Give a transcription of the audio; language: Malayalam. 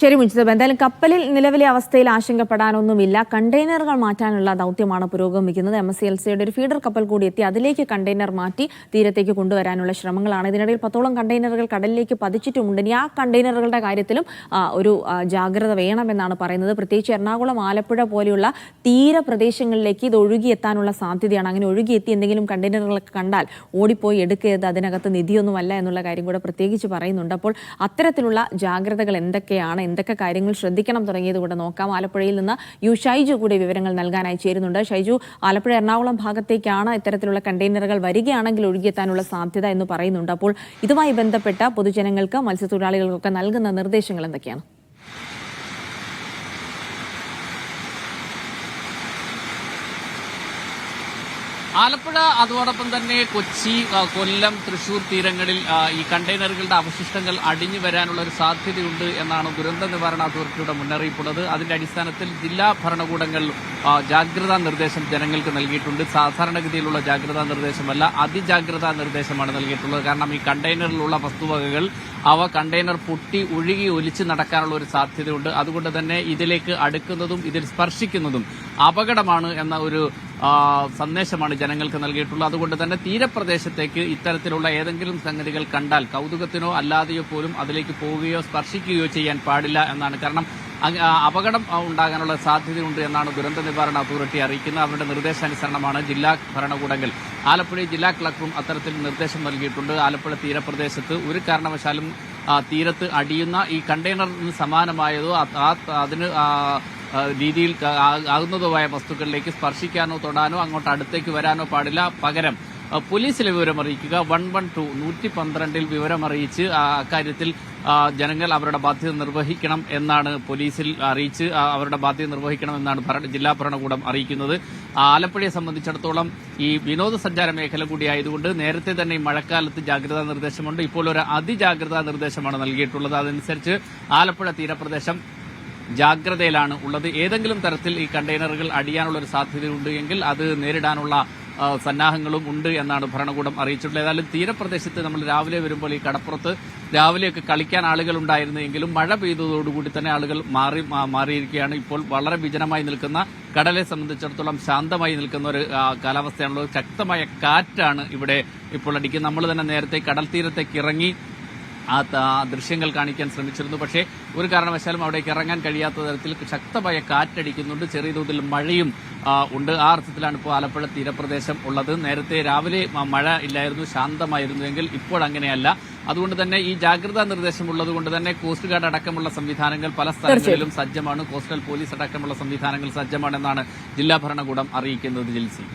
ശരി മുജിതബ് എന്തായാലും കപ്പലിൽ നിലവിലെ അവസ്ഥയിൽ ആശങ്കപ്പെടാനൊന്നുമില്ല. കണ്ടെയ്നറുകൾ മാറ്റാനുള്ള ദൗത്യമാണ് പുരോഗമിക്കുന്നത്. എം എസ് സി എൽ സിയുടെ ഒരു ഫീഡർ കപ്പൽ കൂടി എത്തി. അതിലേക്ക് കണ്ടെയ്നർ മാറ്റി തീരത്തേക്ക് കൊണ്ടുവരാനുള്ള ശ്രമങ്ങളാണ്. ഇതിനിടയിൽ പത്തോളം കണ്ടെയ്നറുകൾ കടലിലേക്ക് പതിച്ചിട്ടുമുണ്ട്. ഇനി ആ കണ്ടെയ്നറുകളുടെ കാര്യത്തിലും ഒരു ജാഗ്രത വേണമെന്നാണ് പറയുന്നത്. പ്രത്യേകിച്ച് എറണാകുളം ആലപ്പുഴ പോലെയുള്ള തീരപ്രദേശങ്ങളിലേക്ക് ഇത് ഒഴുകിയെത്താനുള്ള സാധ്യതയാണ്. അങ്ങനെ ഒഴുകിയെത്തി എന്തെങ്കിലും കണ്ടെയ്നറുകളൊക്കെ കണ്ടാൽ ഓടിപ്പോയി എടുക്കരുത്. അതിനകത്ത് നിധിയൊന്നുമല്ല എന്നുള്ള കാര്യം കൂടെ പ്രത്യേകിച്ച് പറയുന്നുണ്ട്. അപ്പോൾ അത്തരത്തിലുള്ള ജാഗ്രതകൾ എന്തൊക്കെയാണ് എന്തൊക്കെ കാര്യങ്ങൾ ശ്രദ്ധിക്കണം തുടങ്ങിയത് കൂടെ നോക്കാം. ആലപ്പുഴയിൽ നിന്ന് യു ഷൈജു കൂടി വിവരങ്ങൾ നൽകാനായി ചേരുന്നുണ്ട്. ഷൈജു ആലപ്പുഴ എറണാകുളം ഭാഗത്തേക്കാണ് ഇത്തരത്തിലുള്ള കണ്ടെയ്നറുകൾ വരികയാണെങ്കിൽ ഒഴുകിയെത്താനുള്ള സാധ്യത എന്ന് പറയുന്നുണ്ട്. അപ്പോൾ ഇതുമായി ബന്ധപ്പെട്ട പൊതുജനങ്ങൾക്ക് മത്സ്യത്തൊഴിലാളികൾക്കൊക്കെ നൽകുന്ന നിർദ്ദേശങ്ങൾ എന്തൊക്കെയാണ്? ആലപ്പുഴ അതോടൊപ്പം തന്നെ കൊച്ചി കൊല്ലം തൃശൂർ തീരങ്ങളിൽ ഈ കണ്ടെയ്നറുകളുടെ അവശിഷ്ടങ്ങൾ അടിഞ്ഞു വരാനുള്ള ഒരു സാധ്യതയുണ്ട് എന്നാണ് ദുരന്ത നിവാരണ അതോറിറ്റിയുടെ മുന്നറിയിപ്പുള്ളത്. അതിന്റെ അടിസ്ഥാനത്തിൽ ജില്ലാ ഭരണകൂടങ്ങൾ ജാഗ്രതാ നിർദ്ദേശം ജനങ്ങൾക്ക് നൽകിയിട്ടുണ്ട്. സാധാരണഗതിയിലുള്ള ജാഗ്രതാ നിർദ്ദേശമല്ല അതിജാഗ്രതാ നിർദ്ദേശമാണ് നൽകിയിട്ടുള്ളത്. കാരണം ഈ കണ്ടെയ്നറിലുള്ള വസ്തുവകകൾ അവ കണ്ടെയ്നർ പൊട്ടി ഒഴുകി ഒലിച്ച് നടക്കാനുള്ള ഒരു സാധ്യതയുണ്ട്. അതുകൊണ്ട് തന്നെ ഇതിലേക്ക് അടുക്കുന്നതും ഇതിൽ സ്പർശിക്കുന്നതും അപകടമാണ് എന്ന ഒരു സന്ദേശമാണ് ജനങ്ങൾക്ക് നൽകിയിട്ടുള്ളത്. അതുകൊണ്ട് തന്നെ തീരപ്രദേശത്തേക്ക് ഇത്തരത്തിലുള്ള ഏതെങ്കിലും സംഗതികൾ കണ്ടാൽ കൗതുകത്തിനോ അല്ലാതെയോ പോലും അതിലേക്ക് പോവുകയോ സ്പർശിക്കുകയോ ചെയ്യാൻ പാടില്ല എന്നാണ്. കാരണം അപകടം ഉണ്ടാകാനുള്ള സാധ്യതയുണ്ട് എന്നാണ് ദുരന്ത നിവാരണ അതോറിറ്റി അറിയിക്കുന്നത്. അവരുടെ നിർദ്ദേശാനുസരണമാണ് ജില്ലാ ഭരണകൂടങ്ങൾ. ആലപ്പുഴ ജില്ലാ കളക്ടറും അത്തരത്തിൽ നിർദ്ദേശം നൽകിയിട്ടുണ്ട്. ആലപ്പുഴ തീരപ്രദേശത്ത് ഒരു കാരണവശാലും തീരത്ത് അടിയുന്ന ഈ കണ്ടെയ്നറിന് സമാനമായതോ അതിന് രീതിയിൽ ആകുന്നതുമായ വസ്തുക്കളിലേക്ക് സ്പർശിക്കാനോ തൊടാനോ അങ്ങോട്ട് അടുത്തേക്ക് വരാനോ പാടില്ല. പകരം പോലീസിലെ വിവരം അറിയിക്കുക വൺ വൺ ടു നൂറ്റി പന്ത്രണ്ടിൽ വിവരം അറിയിച്ച് ആ, അക്കാര്യത്തിൽ ജനങ്ങൾ അവരുടെ ബാധ്യത നിർവഹിക്കണം എന്നാണ് പോലീസിൽ അറിയിച്ച് അവരുടെ ബാധ്യത നിർവഹിക്കണം എന്നാണ് ജില്ലാ ഭരണകൂടം അറിയിക്കുന്നത്. ആലപ്പുഴയെ സംബന്ധിച്ചിടത്തോളം ഈ വിനോദസഞ്ചാര മേഖല കൂടിയായതുകൊണ്ട് നേരത്തെ തന്നെ ഈ മഴക്കാലത്ത് ജാഗ്രതാ നിർദ്ദേശമുണ്ട്. ഇപ്പോൾ ഒരു അതിജാഗ്രതാ നിർദ്ദേശമാണ് നൽകിയിട്ടുള്ളത്. അതനുസരിച്ച് ആലപ്പുഴ തീരപ്രദേശം ജാഗ്രതയിലാണ് ഉള്ളത്. ഏതെങ്കിലും തരത്തിൽ ഈ കണ്ടെയ്നറുകൾ അടിയാനുള്ള ഒരു സാധ്യതയുണ്ട് എങ്കിൽ അത് നേരിടാനുള്ള സന്നാഹങ്ങളും ഉണ്ട് എന്നാണ് ഭരണകൂടം അറിയിച്ചിട്ടുള്ളത്. ഏതായാലും തീരപ്രദേശത്ത് നമ്മൾ രാവിലെ വരുമ്പോൾ ഈ കടപ്പുറത്ത് രാവിലെയൊക്കെ കളിക്കാൻ ആളുകൾ ഉണ്ടായിരുന്നെങ്കിലും മഴ പെയ്തതോടുകൂടി തന്നെ ആളുകൾ മാറി മാറിയിരിക്കുകയാണ്. ഇപ്പോൾ വളരെ വിജനമായി നിൽക്കുന്ന കടലെ സംബന്ധിച്ചിടത്തോളം ശാന്തമായി നിൽക്കുന്ന ഒരു കാലാവസ്ഥയാണുള്ളത്. ശക്തമായ കാറ്റാണ് ഇവിടെ ഇപ്പോൾ അടിക്കുന്നത്. നമ്മൾ തന്നെ നേരത്തെ കടൽ തീരത്തേക്ക് ഇറങ്ങി ആ ദൃശ്യങ്ങൾ കാണിക്കാൻ ശ്രമിച്ചിരുന്നു. പക്ഷേ ഒരു കാരണവശാലും അവിടേക്ക് ഇറങ്ങാൻ കഴിയാത്ത തരത്തിൽ ശക്തമായ കാറ്റടിക്കുന്നുണ്ട്. ചെറിയ തോതിൽ മഴയും ഉണ്ട്. ആ അർത്ഥത്തിലാണ് ഇപ്പോൾ ആലപ്പുഴ തീരപ്രദേശം ഉള്ളത്. നേരത്തെ രാവിലെ മഴ ഇല്ലായിരുന്നു ശാന്തമായിരുന്നുവെങ്കിൽ ഇപ്പോൾ അങ്ങനെയല്ല. അതുകൊണ്ട് തന്നെ ഈ ജാഗ്രതാ നിർദ്ദേശം ഉള്ളതുകൊണ്ട് തന്നെ കോസ്റ്റ് ഗാർഡ് അടക്കമുള്ള സംവിധാനങ്ങൾ പല സ്ഥലങ്ങളിലും സജ്ജമാണ്. കോസ്റ്റൽ പോലീസ് അടക്കമുള്ള സംവിധാനങ്ങൾ സജ്ജമാണെന്നാണ് ജില്ലാ ഭരണകൂടം അറിയിക്കുന്നത് ജിൽസി.